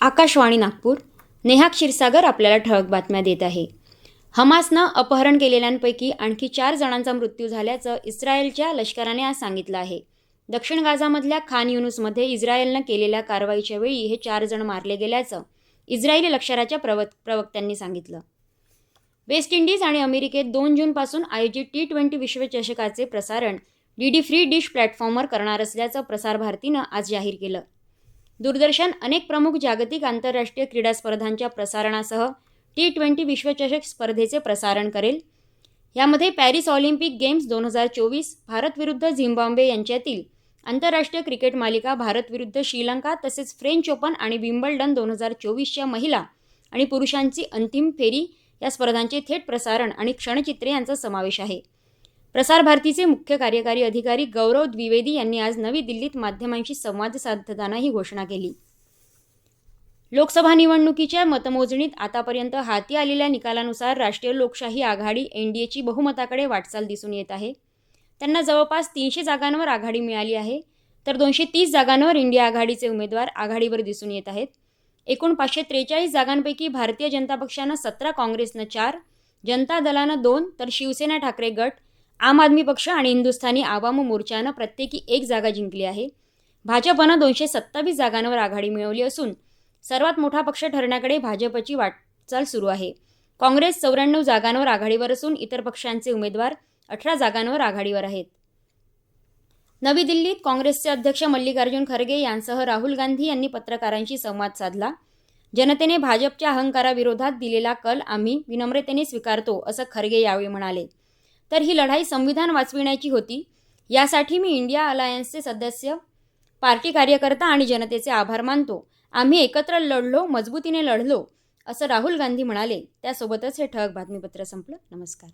आकाशवाणी नागपूर. नेहा क्षीरसागर आपल्याला ठळक बातम्या देत आहे. हमासनं अपहरण केलेल्यांपैकी आणखी चार जणांचा मृत्यू झाल्याचं इस्रायलच्या लष्कराने आज सांगितलं आहे. दक्षिण गाझामधल्या खान युनुसमध्ये इस्रायलनं केलेल्या कारवाईच्या वेळी हे चार जण मारले गेल्याचं इस्रायली लष्कराच्या प्रव प्रवक्त्यांनी सांगितलं. वेस्ट इंडिज आणि अमेरिकेत दोन जूनपासून आयोजित टी ट्वेंटी विश्वचषकाचे प्रसारण डीडी फ्री डिश प्लॅटफॉर्मवर करणार असल्याचं प्रसार भारतीनं आज जाहीर केलं. दूरदर्शन अनेक प्रमुख जागतिक आंतरराष्ट्रीय क्रीडा स्पर्धांच्या प्रसारणासह टी ट्वेंटी विश्वचषक स्पर्धेचे प्रसारण करेल. यामध्ये पॅरिस ऑलिम्पिक गेम्स दोन हजार चोवीस भारत विरुद्ध झिम्बाब्वे यांच्यातील आंतरराष्ट्रीय क्रिकेट मालिका भारत विरुद्ध श्रीलंका तसेच फ्रेंच ओपन आणि विम्बल्डन दोन हजार चोवीसच्या महिला आणि पुरुषांची अंतिम फेरी या स्पर्धांचे थेट प्रसारण आणि क्षणचित्रे यांचा समावेश आहे. प्रसार भारतीचे मुख्य कार्यकारी अधिकारी गौरव द्विवेदी यांनी आज नवी दिल्लीत माध्यमांशी संवाद साधताना ही घोषणा केली. लोकसभा निवडणुकीच्या मतमोजणीत आतापर्यंत हाती आलेल्या निकालानुसार राष्ट्रीय लोकशाही आघाडी एन डी एची बहुमताकडे वाटचाल दिसून येत आहे. त्यांना जवळपास तीनशे जागांवर आघाडी मिळाली आहे तर दोनशे तीस जागांवर इंडिया आघाडीचे उमेदवार आघाडीवर दिसून येत आहेत. एकूण पाचशे त्रेचाळीस जागांपैकी भारतीय जनता पक्षानं सतरा काँग्रेसनं चार जनता दलानं दोन तर शिवसेना ठाकरे गट आम आदमी पक्ष आणि हिंदुस्थानी आवाम मोर्चानं प्रत्येकी एक जागा जिंकली आहे. भाजपनं दोनशे सत्तावीस जागांवर आघाडी मिळवली असून सर्वात मोठा पक्ष ठरण्याकडे भाजपची वाटचाल सुरू आहे. काँग्रेस चौऱ्याण्णव जागांवर आघाडीवर असून इतर पक्षांचे उमेदवार अठरा जागांवर आघाडीवर आहेत. नवी दिल्लीत काँग्रेसचे अध्यक्ष मल्लिकार्जुन खरगे यांसह राहुल गांधी यांनी पत्रकारांशी संवाद साधला. जनतेने भाजपच्या अहंकाराविरोधात दिलेला कल आम्ही विनम्रतेने स्वीकारतो असं खरगे यावेळी म्हणाले. तर ही लढाई संविधान वाचविण्याची होती. यासाठी मी इंडिया अलायन्सचे सदस्य पार्टी कार्यकर्ता आणि जनतेचे आभार मानतो. आम्ही एकत्र लढलो मजबूतीने लढलो असं राहुल गांधी म्हणाले. त्यासोबतच हे ठळक बातमीपत्र संपलं. नमस्कार.